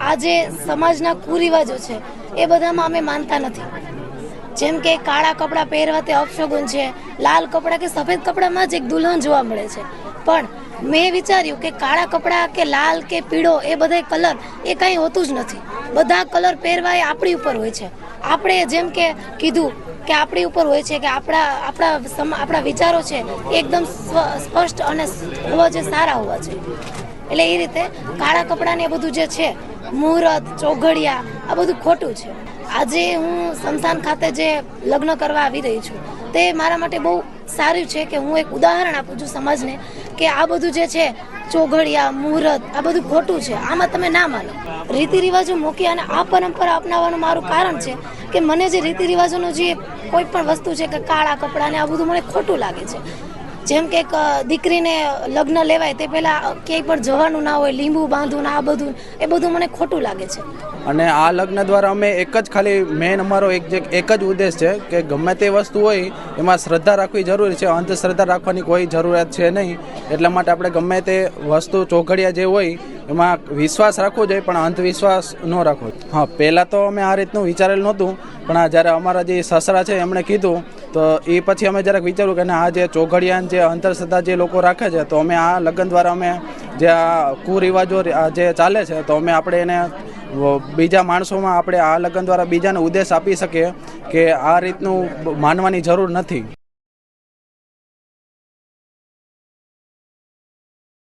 આ જે સમાજના કુરિવાજો છે. એ બધામાં અમે માનતા નથી. જેમ કે કાળા કપડાં પહેરવા તે અપશગુન છે, લાલ કપડાં કે સફેદ કપડામાં જ એક દુલ્હન જોવા મળે છે. પણ મેં વિચાર્યું કે કાળા કપડાં કે લાલ કે પીળો એ બધા કલર એ કાંઈ હોતું જ નથી. બધા કલર પહેરવા એ આપણી ઉપર હોય છે. આપણે જેમ કે કીધું કે આપણી ઉપર હોય છે કે આપણા આપણા આપણા વિચારો છે એકદમ સ્પષ્ટ અને હોવા જોઈએ, સારા હોવા જોઈએ. એટલે એ રીતે કાળા કપડાં ને એ બધું જે છે, મુહૂર્ત, ચોઘડિયા, આ બધું ખોટું છે. આજે હું સંસ્થાન ખાતે જે લગ્ન કરવા આવી રહી છું, તે મારા માટે બહુ સારું છે કે હું એક ઉદાહરણ આપું છું સમાજને કે આ બધું જે છે, ચોઘડિયા, મુહૂર્ત, આ બધું ખોટું છે. આમાં તમે ના માનો. રીતિ રિવાજો મૂકી અને આ પરંપરા અપનાવવાનું મારું કારણ છે કે મને જે રીતિ રિવાજોનું જે કોઈ પણ વસ્તુ છે કે કાળા કપડાં ને આ બધું મને ખોટું લાગે છે. જેમ કે દીકરીને લગ્ન લેવાય તે પહેલા ક્યાંય પણ જવાનું ના હોય, લીંબુ બાંધવું આ બધું, એ બધું મને ખોટું લાગે છે. અને આ લગ્ન દ્વારા અમે એક જ ખાલી મેન અમારો એક જે, એક જ ઉદ્દેશ છે કે ગમે તે વસ્તુ હોય, એમાં શ્રદ્ધા રાખવી જરૂરી છે. અંધશ્રદ્ધા રાખવાની કોઈ જરૂરિયાત છે નહીં. એટલા માટે આપણે ગમે તે વસ્તુ ચોઘડિયા જે હોય, એમાં વિશ્વાસ રાખવો જોઈએ, પણ અંધવિશ્વાસ ન રાખવો હા, પહેલાં તો અમે આ રીતનું વિચારેલું નહોતું. પણ આ જ્યારે અમારા જે સસરા છે, એમણે કીધું, તો એ પછી અમે જરાક વિચાર્યું કે આ જે ચોઘડિયાન જે અંધશ્રદ્ધા જે લોકો રાખે છે, તો અમે આ લગ્ન દ્વારા અમે જે આ કુરિવાજો જે ચાલે છે, તો અમે આપણે એને બીજા માણસોમાં આપણે આ લગ્ન દ્વારા બીજાને ઉદ્દેશ આપી શકીએ કે આ રીતનું માનવાની જરૂર નથી.